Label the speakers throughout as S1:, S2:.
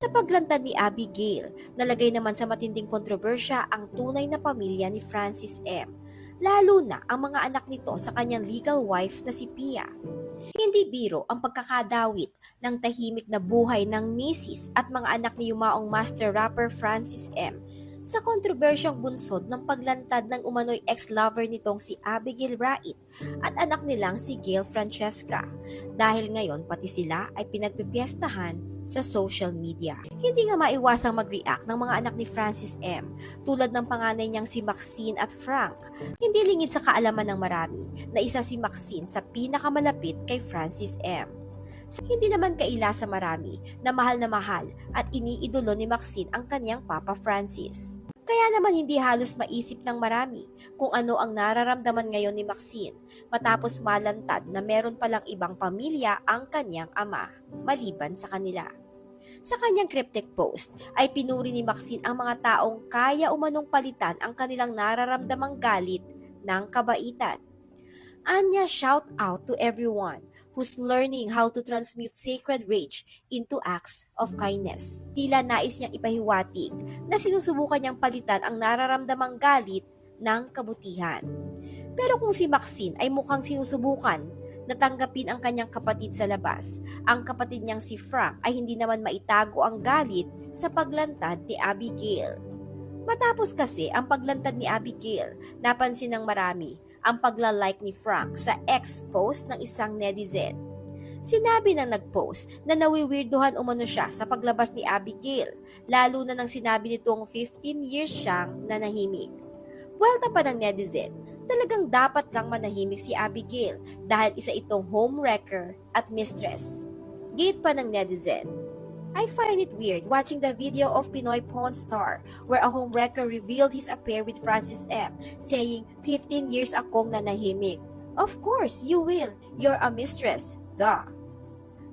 S1: Sa paglantad ni Abigail, nalagay naman sa matinding kontrobersya ang tunay na pamilya ni Francis M. Lalo na ang mga anak nito sa kanyang legal wife na si Pia. Hindi biro ang pagkakadawit ng tahimik na buhay ng misis at mga anak ni yumaong master rapper Francis M. sa kontrobersyang bunsod ng paglantad ng umano'y ex-lover nitong si Abigail Rait at anak nilang si Gail Francesca dahil ngayon pati sila ay pinagpipiestahan sa social media. Hindi nga maiwasang mag-react ng mga anak ni Francis M. tulad ng panganay niyang si Maxine at Frank. Hindi lingid sa kaalaman ng marami na isa si Maxine sa pinakamalapit kay Francis M. Sa hindi naman kaila sa marami na mahal na mahal at iniidolo ni Maxine ang kanyang Papa Francis. Kaya naman hindi halos maisip ng marami kung ano ang nararamdaman ngayon ni Maxine matapos malantad na meron palang ibang pamilya ang kanyang ama, maliban sa kanila. Sa kanyang cryptic post ay pinuri ni Maxine ang mga taong kaya umanong palitan ang kanilang nararamdamang galit ng kabaitan. Anya shout out to everyone who's learning how to transmute sacred rage into acts of kindness. Tila nais niyang ipahiwatig na sinusubukan niyang palitan ang nararamdamang galit ng kabutihan. Pero kung si Maxine ay mukhang sinusubukan na tanggapin ang kanyang kapatid sa labas, ang kapatid niyang si Frank ay hindi naman maitago ang galit sa paglantad ni Abigail. Matapos kasi ang paglantad ni Abigail, napansin ng marami ang pagla-like ni Frank sa ex-post ng isang netizen. Sinabi ng nag-post na nawiwirduhan umano siya sa paglabas ni Abigail, lalo na nang sinabi nitong 15 years siyang nanahimik. Buwelta pa ng netizen, talagang dapat lang manahimik si Abigail dahil isa itong homewrecker at mistress. Gate pa ng netizen, I find it weird watching the video of Pinoy Pawn Star where a homewrecker revealed his affair with Francis M, saying, 15 years akong nanahimik. Of course, you will. You're a mistress. Duh.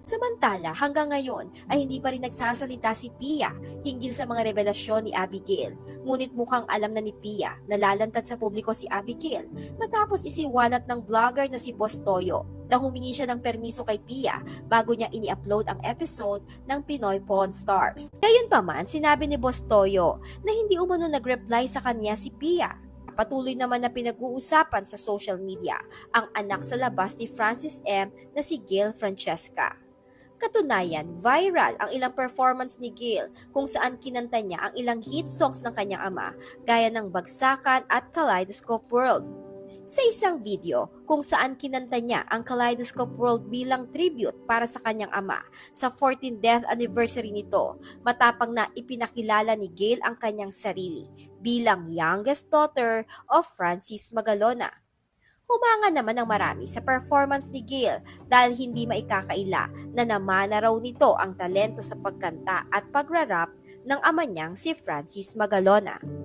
S1: Samantala, hanggang ngayon ay hindi pa rin nagsasalita si Pia hinggil sa mga revelasyon ni Abigail. Ngunit mukhang alam na ni Pia na lalantad sa publiko si Abigail matapos isiwalat ng vlogger na si Boss Toyo na humingi siya ng permiso kay Pia bago niya ini-upload ang episode ng Pinoy Pawn Stars. Gayunpaman, sinabi ni Boss Toyo na hindi umano nag-reply sa kanya si Pia. Patuloy naman na pinag-uusapan sa social media ang anak sa labas ni Francis M na si Gail Francesca. Katunayan, viral ang ilang performance ni Gail kung saan kinanta niya ang ilang hit songs ng kanyang ama gaya ng Bagsakan at Kaleidoscope World. Sa isang video kung saan kinanta niya ang Kaleidoscope World bilang tribute para sa kanyang ama sa 14th death anniversary nito, matapang na ipinakilala ni Gail ang kanyang sarili bilang youngest daughter of Francis Magalona. Humanga naman ang marami sa performance ni Gail dahil hindi maikakaila na namana raw nito ang talento sa pagkanta at pagrarap ng ama niyang si Francis Magalona.